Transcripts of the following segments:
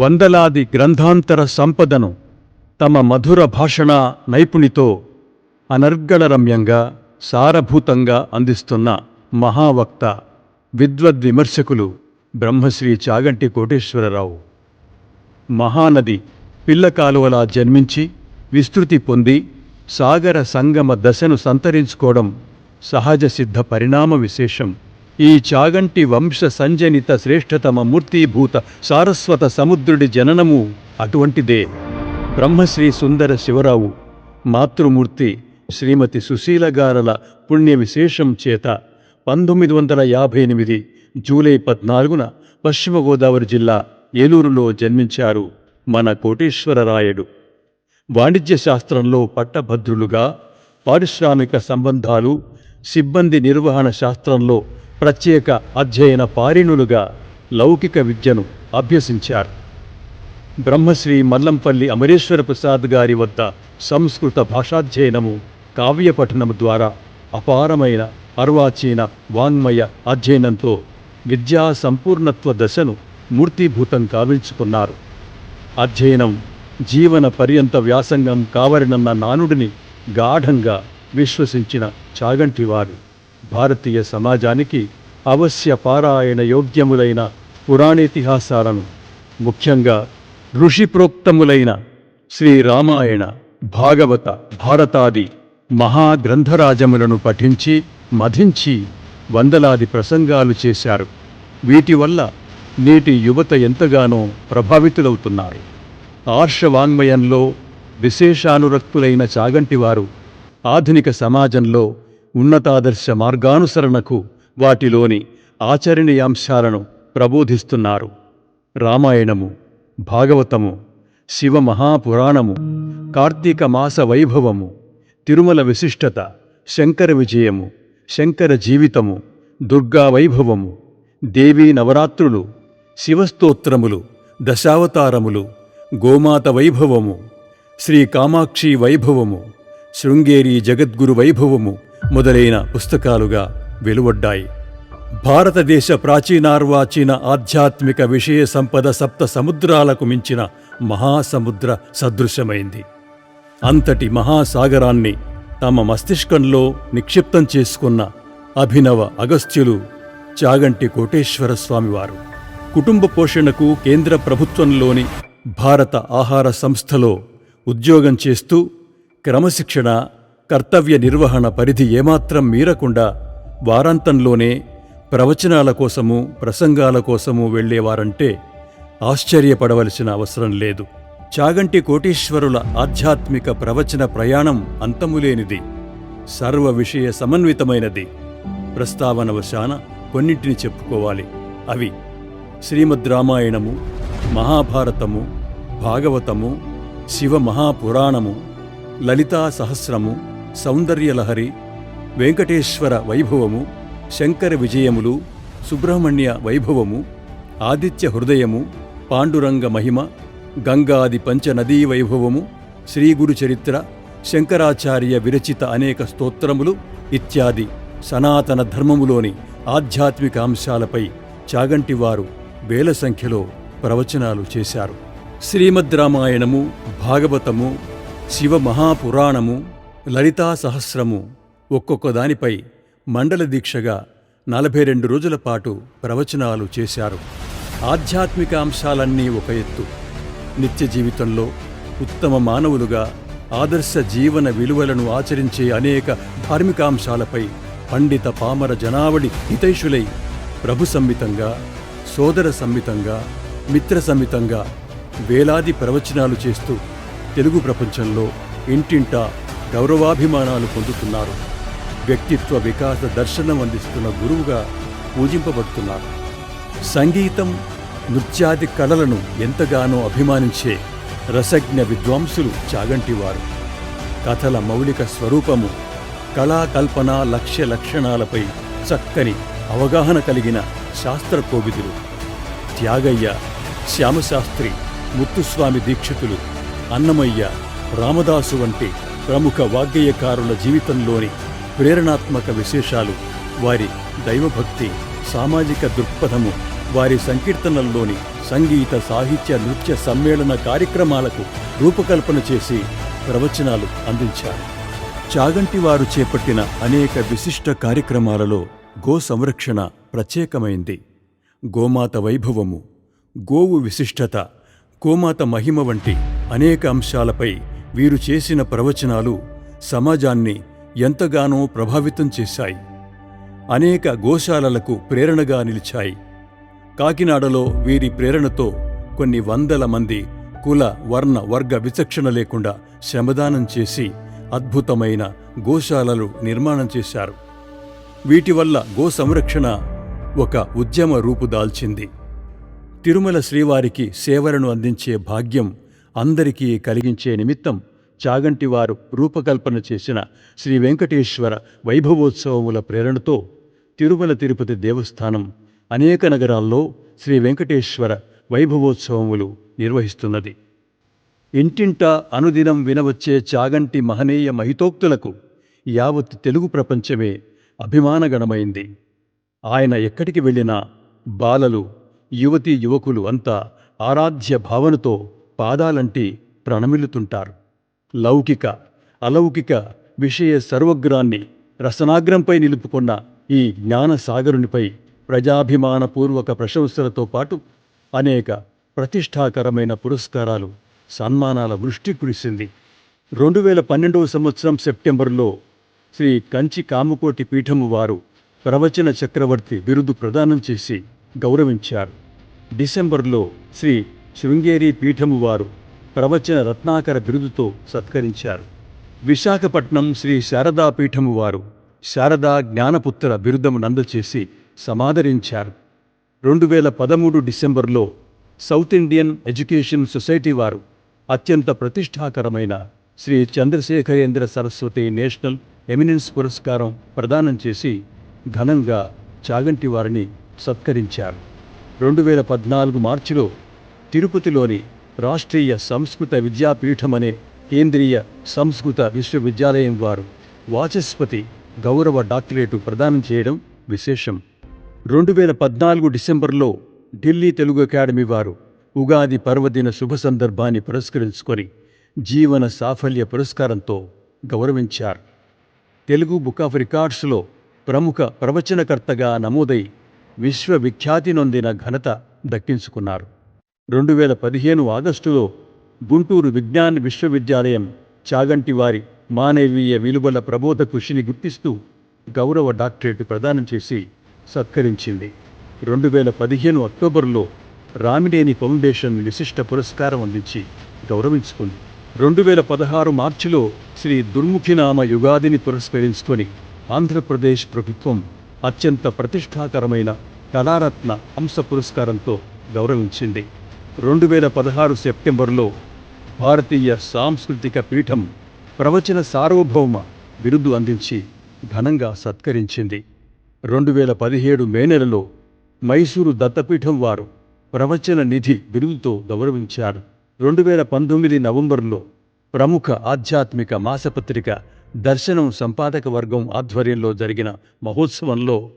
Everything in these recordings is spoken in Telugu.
వందలాది గ్రంథాంతర సంపదను తమ మధుర భాషణ నైపుణితో అనర్గళరమ్యంగా సారభూతంగా అందిస్తున్న మహావక్త విద్వద్విమర్శకులు బ్రహ్మశ్రీ చాగంటి కోటేశ్వరరావు. మహానది పిల్లకాలువలా జన్మించి విస్తృతి పొంది సాగర సంగమ దశను సంతరించుకోవడం సహజసిద్ధ పరిణామ విశేషం. ఈ చాగంటి వంశ సంజనిత శ్రేష్ఠతమ మూర్తీభూత సారస్వత సముద్రుడి జననము అటువంటిదే. బ్రహ్మశ్రీ సుందర శివరావు మాతృమూర్తి శ్రీమతి సుశీల గారల పుణ్య విశేషం చేత పంతొమ్మిది వందల యాభై ఎనిమిది జూలై పద్నాలుగున పశ్చిమ గోదావరి జిల్లా ఏలూరులో జన్మించారు మన కోటేశ్వరరాయుడు వాణిజ్య శాస్త్రంలో పట్టభద్రులుగా పారిశ్రామిక సంబంధాలు సిబ్బంది నిర్వహణ శాస్త్రంలో ప్రత్యేక అధ్యయన పారిణులుగా లౌకిక విద్యను అభ్యసించారు. బ్రహ్మశ్రీ మల్లంపల్లి అమరేశ్వర ప్రసాద్ గారి వద్ద సంస్కృత భాషాధ్యయనము కావ్య పఠనము ద్వారా అపారమైన అర్వాచీన వాంగ్మయ అధ్యయనంతో విద్యా సంపూర్ణత్వ దశను మూర్తిభూతం కావించుకున్నారు. అధ్యయనం జీవన పర్యంత వ్యాసంగం కావరినన్న నానుడిని గాఢంగా విశ్వసించిన చాగంటివారు. భారతీయ సమాజానికి అవశ్య పారాయణ యోగ్యములైన పురాణేతిహాసాలను ముఖ్యంగా ఋషిప్రోక్తములైన శ్రీరామాయణ భాగవత భారతాది మహాగ్రంథరాజములను పఠించి మధించి వందలాది ప్రసంగాలు చేశారు. వీటి వల్ల నేటి యువత ఎంతగానో ప్రభావితులవుతున్నారు. ఆర్షవాంగ్మయంలో విశేషానురక్తులైన చాగంటివారు ఆధునిక సమాజంలో ఉన్నతాదర్శ మార్గానుసరణకు వాటిలోని ఆచరణీయాంశాలను ప్రబోధిస్తున్నారు. రామాయణము భాగవతము శివ మహాపురాణము కార్తీక మాస వైభవము తిరుమల విశిష్టత శంకర విజయము శంకర జీవితము దుర్గా వైభవము దేవీ నవరాత్రులు శివస్తోత్రములు దశావతారములు గోమాత వైభవము శ్రీ కామాక్షి వైభవము శృంగేరి జగద్గురు వైభవము మొదలైన పుస్తకాలుగా వెలువడ్డాయి. భారతదేశ ప్రాచీనార్వాచీన ఆధ్యాత్మిక విషయ సంపద సప్త సముద్రాలకు మించిన మహాసముద్ర సదృశ్యమైంది. అంతటి మహాసాగరాన్ని తమ మస్తిష్కంలో నిక్షిప్తం చేసుకున్న అభినవ అగస్త్యులు చాగంటి కోటేశ్వర స్వామివారు. కుటుంబ పోషణకు కేంద్ర ప్రభుత్వంలోని భారత ఆహార సంస్థలో ఉద్యోగం చేస్తూ క్రమశిక్షణ కర్తవ్య నిర్వహణ పరిధి ఏమాత్రం మీరకుండా వారాంతంలోనే ప్రవచనాల కోసము ప్రసంగాల కోసము వెళ్ళేవారంటే ఆశ్చర్యపడవలసిన అవసరం లేదు. చాగంటి కోటీశ్వరుల ఆధ్యాత్మిక ప్రవచన ప్రయాణం అంతములేనిది. సర్వ విషయ సమన్వితమైనది. ప్రస్తావనవశాన కొన్నింటిని చెప్పుకోవాలి. అవి శ్రీమద్ రామాయణము మహాభారతము భాగవతము శివ మహాపురాణము లలితా సహస్రము సౌందర్యలహరి వెంకటేశ్వర వైభవము శంకర విజయములు సుబ్రహ్మణ్య వైభవము ఆదిత్య హృదయము పాండురంగ మహిమ గంగాది పంచనదీ వైభవము శ్రీగురు చరిత్ర శంకరాచార్య విరచిత అనేక స్తోత్రములు ఇత్యాది సనాతన ధర్మములోని ఆధ్యాత్మిక అంశాలపై చాగంటివారు వేల సంఖ్యలో ప్రవచనాలు చేశారు. శ్రీమద్ రామాయణము భాగవతము శివ మహాపురాణము లలితా సహస్రము ఒక్కొక్క దానిపై మండల దీక్షగా నలభై రెండు రోజుల పాటు ప్రవచనాలు చేశారు. ఆధ్యాత్మిక అంశాలన్నీ ఒక ఎత్తు. నిత్య జీవితంలో ఉత్తమ మానవులుగా ఆదర్శ జీవన విలువలను ఆచరించే అనేక ధార్మికాంశాలపై పండిత పామర జనావళి హితైషులై ప్రభు సంహితంగా సోదర సంహితంగా మిత్ర సంహితంగా వేలాది ప్రవచనాలు చేస్తూ తెలుగు ప్రపంచంలో ఇంటింటా గౌరవాభిమానాలు పొందుతున్నారు. వ్యక్తిత్వ వికాస దర్శనం అందిస్తున్న గురువుగా పూజింపబడుతున్నారు. సంగీతం నృత్యాది కళలను ఎంతగానో అభిమానించే రసజ్ఞ విద్వాంసులు చాగంటివారు. కథల మౌలిక స్వరూపము కళాకల్పన లక్ష్య లక్షణాలపై చక్కని అవగాహన కలిగిన శాస్త్రకోవిదులు త్యాగయ్య శ్యామశాస్త్రి ముత్తుస్వామి దీక్షితులు అన్నమయ్య రామదాసు వంటి ప్రముఖ వాగ్గేయకారుల జీవితంలోని ప్రేరణాత్మక విశేషాలు వారి దైవభక్తి సామాజిక దృక్పథము వారి సంకీర్తనల్లోని సంగీత సాహిత్య నృత్య సమ్మేళన కార్యక్రమాలకు రూపకల్పన చేసి ప్రవచనాలు అందించారు. చాగంటి వారు చేపట్టిన అనేక విశిష్ట కార్యక్రమాలలో గో సంరక్షణ ప్రత్యేకమైంది. గోమాత వైభవము గోవు విశిష్టత గోమాత మహిమ వంటి అనేక అంశాలపై వీరు చేసిన ప్రవచనాలు సమాజాన్ని ఎంతగానో ప్రభావితం చేశాయి. అనేక గోశాలలకు ప్రేరణగా నిలిచాయి. కాకినాడలో వీరి ప్రేరణతో కొన్ని వందల మంది కుల వర్ణ వర్గ విచక్షణ లేకుండా శ్రమదానం చేసి అద్భుతమైన గోశాలలు నిర్మాణం చేశారు. వీటి వల్ల గో సంరక్షణ ఒక ఉద్యమ రూపు దాల్చింది. తిరుమల శ్రీవారికి సేవలను అందించే భాగ్యం అందరికీ కలిగించే నిమిత్తం చాగంటి వారు రూపకల్పన చేసిన శ్రీ వెంకటేశ్వర వైభవోత్సవముల ప్రేరణతో తిరుమల తిరుపతి దేవస్థానం అనేక నగరాల్లో శ్రీ వెంకటేశ్వర వైభవోత్సవములు నిర్వహిస్తున్నది. ఇంటింటా అనుదినం వినవచ్చే చాగంటి మహనీయ మహితోక్తులకు యావత్ తెలుగు ప్రపంచమే అభిమానగణమైంది. ఆయన ఎక్కడికి వెళ్ళినా బాలలు యువతీ యువకులు అంతా ఆరాధ్య భావనతో పాదాలంటి ప్రణమిల్లుతుంటారు. లౌకిక అలౌకిక విషయ సర్వగ్రాన్ని రసనాగ్రంపై నిలుపుకున్న ఈ జ్ఞాన సాగరునిపై ప్రజాభిమానపూర్వక ప్రశంసలతో పాటు అనేక ప్రతిష్టాకరమైన పురస్కారాలు సన్మానాల వృష్టి కురిసింది. రెండు వేల పన్నెండవ సంవత్సరం సెప్టెంబర్లో శ్రీ కంచి కామకోటి పీఠము వారు ప్రవచన చక్రవర్తి బిరుదు ప్రదానం చేసి గౌరవించారు. డిసెంబర్లో శ్రీ శృంగేరి పీఠము వారు ప్రవచన రత్నాకర బిరుదుతో సత్కరించారు. విశాఖపట్నం శ్రీ శారదా పీఠము వారు శారదా జ్ఞానపుత్ర బిరుదము నందచేసి సమాదరించారు. రెండు వేల పదమూడు డిసెంబర్లో సౌత్ ఇండియన్ ఎడ్యుకేషన్ సొసైటీ వారు అత్యంత ప్రతిష్టాకరమైన శ్రీ చంద్రశేఖరేంద్ర సరస్వతి నేషనల్ ఎమినెన్స్ పురస్కారం ప్రదానం చేసి ఘనంగా చాగంటి వారిని సత్కరించారు. రెండు వేల పద్నాలుగు మార్చిలో తిరుపతిలోని రాష్ట్రీయ సంస్కృత విద్యాపీఠం అనే కేంద్రీయ సంస్కృత విశ్వవిద్యాలయం వారు వాచస్పతి గౌరవ డాక్టరేటు ప్రదానం చేయడం విశేషం. రెండు వేల పద్నాలుగు డిసెంబర్లో ఢిల్లీ తెలుగు అకాడమీ వారు ఉగాది పర్వదిన శుభ సందర్భాన్ని పురస్కరించుకొని జీవన సాఫల్య పురస్కారంతో గౌరవించారు. తెలుగు బుక్ ఆఫ్ రికార్డ్స్లో ప్రముఖ ప్రవచనకర్తగా నమోదై విశ్వవిఖ్యాతి నొందిన ఘనత దక్కించుకున్నారు. రెండు వేల పదిహేను ఆగస్టులో గుంటూరు విజ్ఞాన విశ్వవిద్యాలయం చాగంటి వారి మానవీయ విలువల ప్రబోధ కృషిని గుర్తిస్తూ గౌరవ డాక్టరేట్ ప్రదానం చేసి సత్కరించింది. రెండు వేల పదిహేను అక్టోబర్లో రామినేని ఫౌండేషన్ విశిష్ట పురస్కారం అందించి గౌరవించుకుంది. రెండు వేల పదహారు మార్చిలో శ్రీ దుర్ముఖినామ యుగాదిని పురస్కరించుకొని ఆంధ్రప్రదేశ్ ప్రభుత్వం అత్యంత ప్రతిష్టాకరమైన కళారత్న అంశ పురస్కారంతో గౌరవించింది. రెండు వేల పదహారు సెప్టెంబర్లో భారతీయ సాంస్కృతిక పీఠం ప్రవచన సార్వభౌమ బిరుదు అందించి ఘనంగా సత్కరించింది. రెండు వేల పదిహేడు మే నెలలో మైసూరు దత్తపీఠం వారు ప్రవచన నిధి బిరుదుతో గౌరవించారు. రెండు వేల పంతొమ్మిది నవంబర్లో ప్రముఖ ఆధ్యాత్మిక మాసపత్రిక దర్శనం సంపాదక వర్గం ఆధ్వర్యంలో జరిగిన మహోత్సవంలో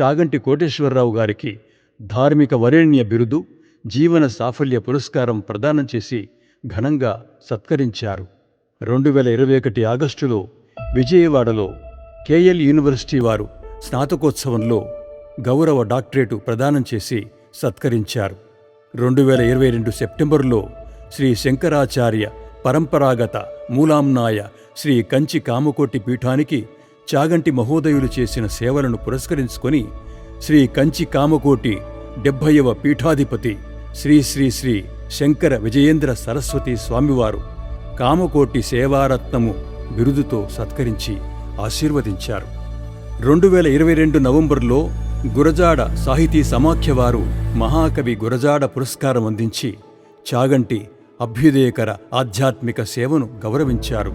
చాగంటి కోటేశ్వరరావు గారికి ధార్మిక వరేణ్య బిరుదు జీవన సాఫల్య పురస్కారం ప్రదానం చేసి ఘనంగా సత్కరించారు. రెండు వేల ఇరవై ఒకటి ఆగస్టులో విజయవాడలో కేఎల్ యూనివర్సిటీ వారు స్నాతకోత్సవంలో గౌరవ డాక్టరేటు ప్రదానం చేసి సత్కరించారు. రెండు వేల ఇరవై రెండు సెప్టెంబర్లో శ్రీ శంకరాచార్య పరంపరాగత మూలాంనాయ శ్రీ కంచి కామకోటి పీఠానికి చాగంటి మహోదయులు చేసిన సేవలను పురస్కరించుకొని శ్రీ కంచి కామకోటి డెబ్భైవ పీఠాధిపతి శ్రీ శ్రీ శ్రీ శంకర విజయేంద్ర సరస్వతి స్వామివారు కామకోటి సేవారత్నము బిరుదుతో సత్కరించి ఆశీర్వదించారు. రెండు వేల ఇరవై రెండు నవంబర్లో గురజాడ సాహితీ సమాఖ్యవారు మహాకవి గురజాడ పురస్కారం అందించి చాగంటి అభ్యుదయకర ఆధ్యాత్మిక సేవను గౌరవించారు.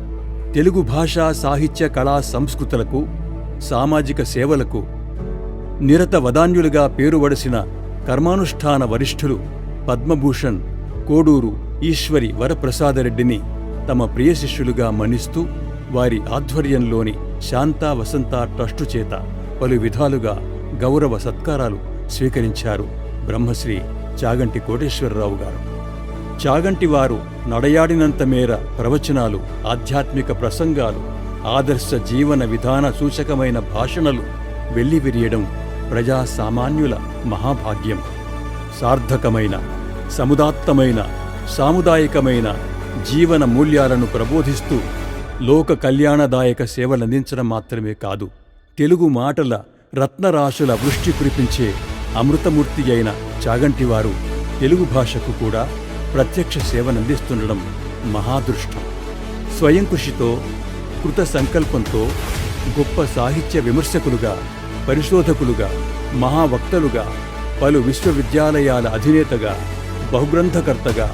తెలుగు భాషా సాహిత్య కళా సంస్కృతులకు సామాజిక సేవలకు నిరత వదాన్యులుగా పేరువడసిన కర్మానుష్ఠాన వరిష్ఠులు పద్మభూషణ్ కోడూరు ఈశ్వరి వరప్రసాదరెడ్డిని తమ ప్రియ శిష్యులుగా మన్నిస్తూ వారి ఆధ్వర్యంలోని శాంతా వసంత ట్రస్టు చేత పలు విధాలుగా గౌరవ సత్కారాలు స్వీకరించారు బ్రహ్మశ్రీ చాగంటి కోటేశ్వరరావు గారు. చాగంటి వారు నడయాడినంత మేర ప్రవచనాలు ఆధ్యాత్మిక ప్రసంగాలు ఆదర్శ జీవన విధాన సూచకమైన భాషణలు వెల్లివిరియడం ప్రజా సామాన్యుల మహాభాగ్యం. సార్థకమైన సముదాత్తమైన సాముదాయికమైన జీవన మూల్యాలను ప్రబోధిస్తూ లోక కళ్యాణదాయక సేవలందించడం మాత్రమే కాదు తెలుగు మాటల రత్నరాశుల వృష్టి కురిపించే అమృతమూర్తి అయిన చాగంటివారు తెలుగు భాషకు కూడా ప్రత్యక్ష సేవనందిస్తుండడం మహాదృష్టం. స్వయం కృషితో కృత సంకల్పంతో గొప్ప సాహిత్య విమర్శకులుగా పరిశోధకులుగా మహావక్తలుగా పలు విశ్వవిద్యాలయాల అధినేతగా బహుగ్రంథకర్తగా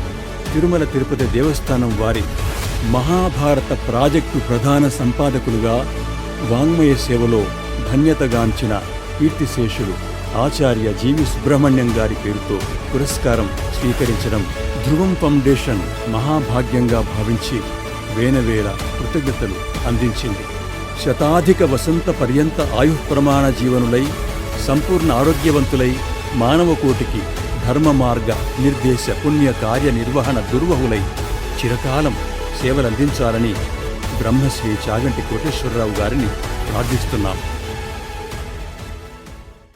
తిరుమల తిరుపతి దేవస్థానం వారి మహాభారత ప్రాజెక్టు ప్రధాన సంపాదకులుగా వాంగ్మయ సేవలో ధన్యతగాంచిన కీర్తిశేషులు ఆచార్య జీవి సుబ్రహ్మణ్యం గారి పేరుతో పురస్కారం స్వీకరించడం ధ్రువం ఫౌండేషన్ మహాభాగ్యంగా భావించి వేనవేల కృతజ్ఞతలు అందించింది. శతాధిక వసంత పర్యంత ఆయుః ప్రమాణ జీవనులై సంపూర్ణ ఆరోగ్యవంతులై మానవకోటికి ధర్మ మార్గ నిర్దేశ పుణ్య కార్య నిర్వహణ దుర్వహులై చిరకాలం సేవలందించాలని బ్రహ్మశ్రీ చాగంటి కోటేశ్వరరావు గారిని ప్రార్థిస్తున్నాం.